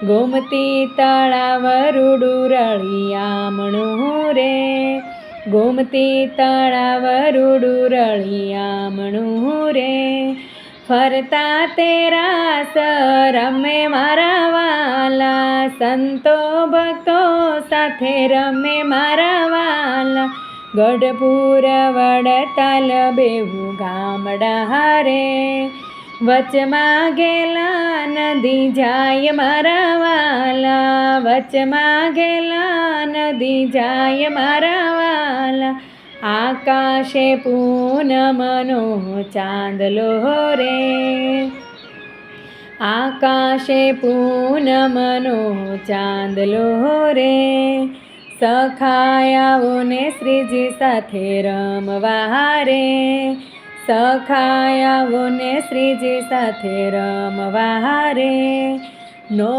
ગોમતી તળાવ રૂડું રળિયામણું રે ગોમતી તળાવ રૂડું રળિયામણું રે ફરતા તેરા રમે મારા વાલા સંતો ભક્તો સાથે રમે મારા વાલા ગઢપુર વડતાલ બેવું ગામડા હારે વચમાં ગેલા નદી જાય મારા વચમાં ગેલા નદી જાય મારા વાલા. આકાશે પૂનમનો ચાંદલો રે. આકાશે પૂનમનો ચાંદલો રે. સખાયાઓને શ્રીજી સાથે રમવા રે. સખાયાઓને શ્રીજી સાથે રમવા રે. નો